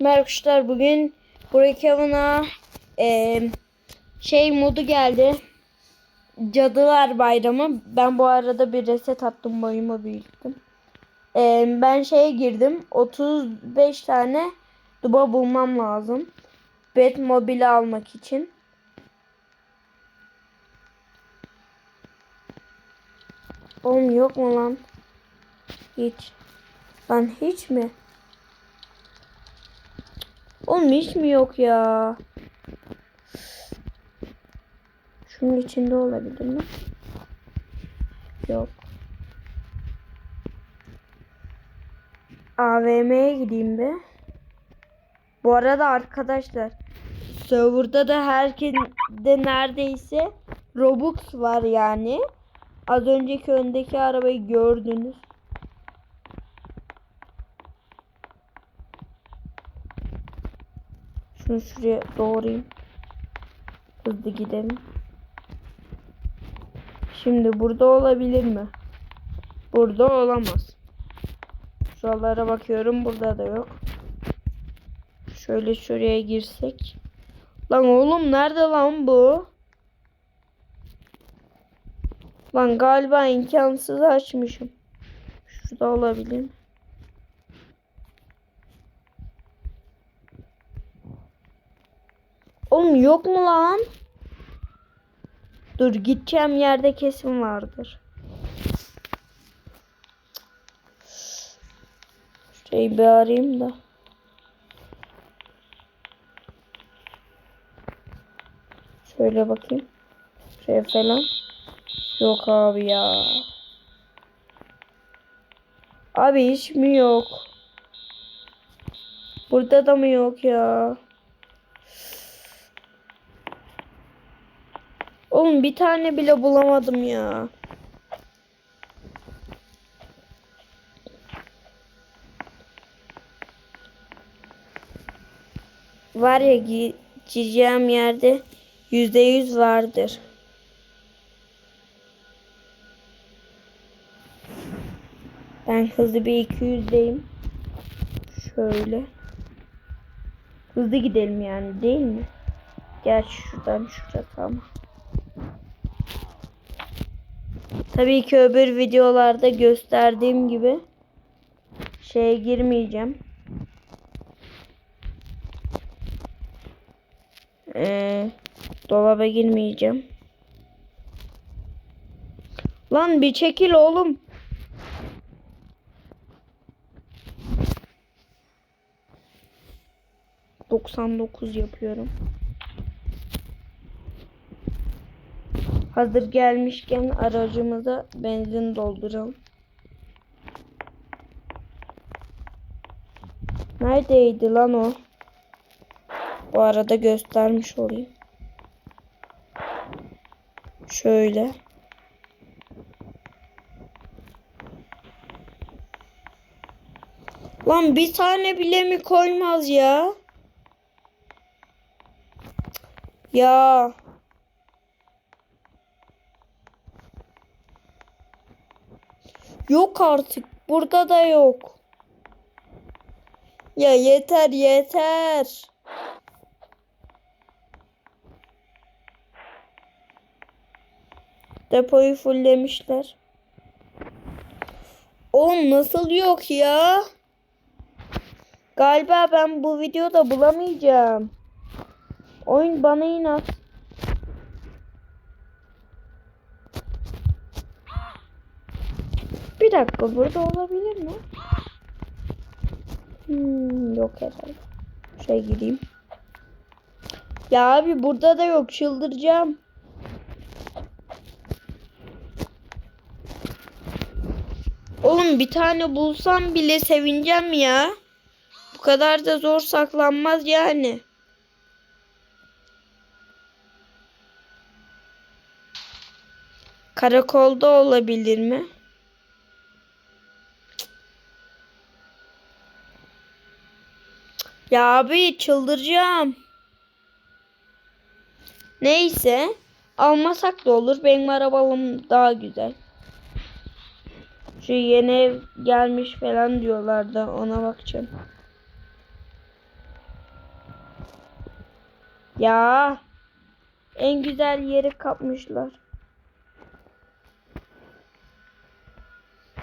Merhaba arkadaşlar bugün Brookhaven'a eee şey modu geldi. Cadılar Bayramı. Ben bu arada bir reset attım boyumu büyüttüm. Eee, ben şeye girdim. 35 tane duba bulmam lazım. Batmobile'i almak için. Oğlum yok mu lan? Hiç. Lan hiç mi? Oğlum hiç mi yok ya? Şunun içinde olabilir mi? Yok. AVM'ye gideyim be. Bu arada arkadaşlar serverda da herkeste neredeyse Robux var yani. Az önceki öndeki arabayı gördünüz. Şunu şuraya doğrayayım. Hızlı gidelim. Şimdi burada olabilir mi? Burada olamaz. Şuralara bakıyorum. Burada da yok. Şöyle şuraya girsek. Lan oğlum nerede lan bu? Lan galiba imkansız açmışım. Şurada olabilir Oğlum yok mu lan? Dur gideceğim yerde kesin vardır. Şurayı bir arayayım da. Şöyle bakayım. Şuraya falan. Yok abi ya. Abi hiç mi yok? Burada da mı yok ya? Oğlum bir tane bile bulamadım ya. Var ya gideceğim yerde yüzde yüz vardır. Ben hızlı bir 200'deyim. Şöyle. Hızlı gidelim yani değil mi? Gerçi şuradan şuraya tamam. Tabii ki öbür videolarda gösterdiğim gibi şeye girmeyeceğim. Ee, dolaba girmeyeceğim. Lan bir çekil oğlum. Doksan dokuz yapıyorum. Hazır gelmişken aracımıza benzin dolduralım. Neredeydi lan o? Bu arada göstermiş olayım. Şöyle. Lan bir tane bile mi koymaz ya? Ya. Yok artık. Burada da yok. Ya yeter yeter. Depoyu fulllemişler. Oğlum nasıl yok ya? Galiba ben bu videoda bulamayacağım. Oyun bana inat. Bir dakika burada olabilir mi? Hmm, yok herhalde. Şuraya gireyim. Ya abi burada da yok çıldıracağım. Oğlum bir tane bulsam bile sevineceğim ya. Bu kadar da zor saklanmaz yani. Karakolda olabilir mi? Ya abi çıldıracağım. Neyse. Almasak da olur. Benim arabam daha güzel. Şu yeni ev gelmiş falan diyorlardı. Ona bakacağım. Ya. En güzel yeri kapmışlar.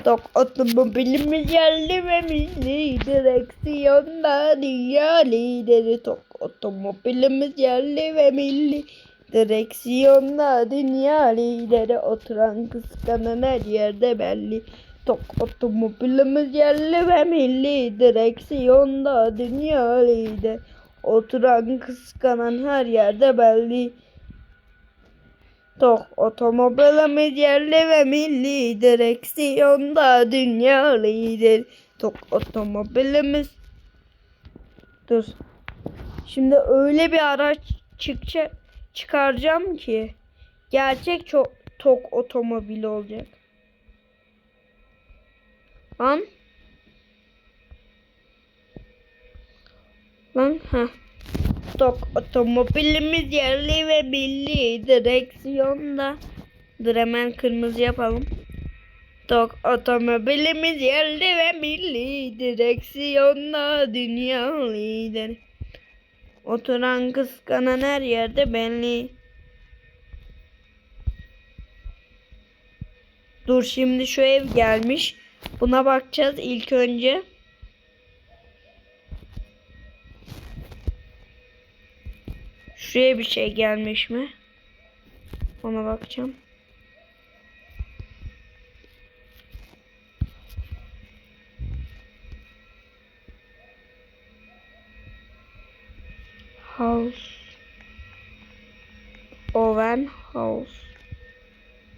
Tok otomobilimiz yerli ve milli direksiyonda dünya lideri. Tok otomobilimiz yerli ve milli direksiyonda dünya lideri. Oturan kıskanan her yerde belli. Tok otomobilimiz yerli ve milli direksiyonda dünya lideri. Oturan kıskanan her yerde belli. Tok otomobilimiz yerli ve milli direksiyonda dünya lider. Tok otomobilimiz. Dur. Şimdi öyle bir araç çıkacak çıkaracağım ki gerçek çok tok otomobil olacak. Lan. Lan ha. Tok otomobilimiz yerli ve milli direksiyonda. Dur hemen kırmızı yapalım. Tok otomobilimiz yerli ve milli direksiyonda dünya lideri. Oturan kıskanan her yerde belli. Dur şimdi şu ev gelmiş. Buna bakacağız ilk önce. Şuraya bir şey gelmiş mi? Ona bakacağım. House. Oven house.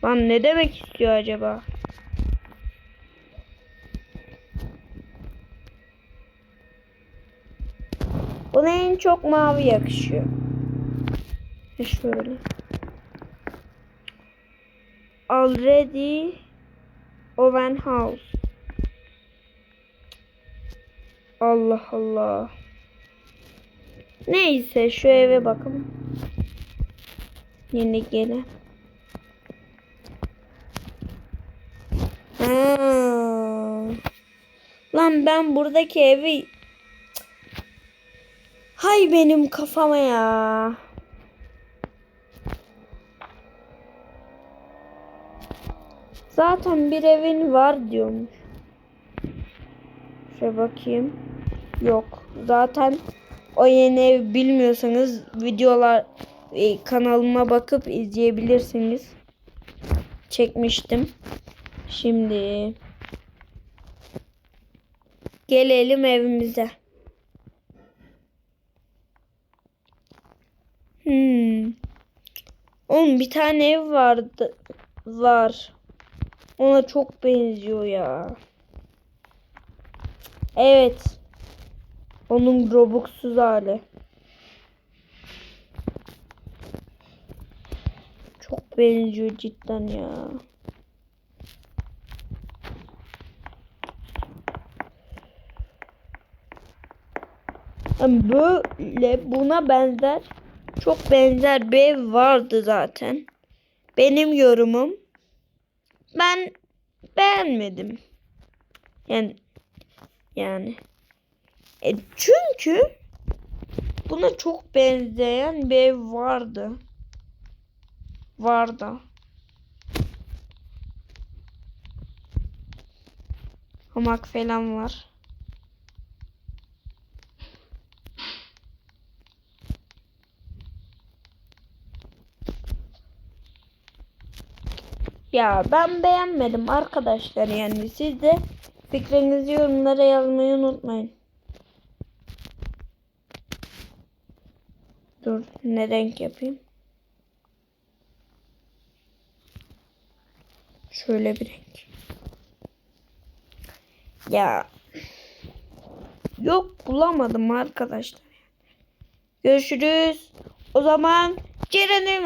Lan ne demek istiyor acaba? Buna en çok mavi yakışıyor. Şöyle. Already oven house. Allah Allah. Neyse şu eve bakalım. Yeni gelen. Ha. Lan ben buradaki evi. Hay benim kafama ya. Zaten bir evin var diyormuş. Şöyle bakayım. Yok. Zaten o yeni ev bilmiyorsanız videolar e, kanalıma bakıp izleyebilirsiniz. Çekmiştim. Şimdi gelelim evimize. Hmm. Oğlum bir tane ev vardı. Var. Ona çok benziyor ya. Evet. Onun robuxsuz hali. Çok benziyor cidden ya. Yani böyle buna benzer çok benzer bir ev vardı zaten. Benim yorumum ben beğenmedim. Yani yani e, çünkü buna çok benzeyen bir ev vardı. Vardı. Hamak falan var. Ya ben beğenmedim arkadaşlar yani siz de fikrinizi yorumlara yazmayı unutmayın. Dur ne renk yapayım? Şöyle bir renk. Ya yok bulamadım arkadaşlar. Görüşürüz. O zaman Ceren'in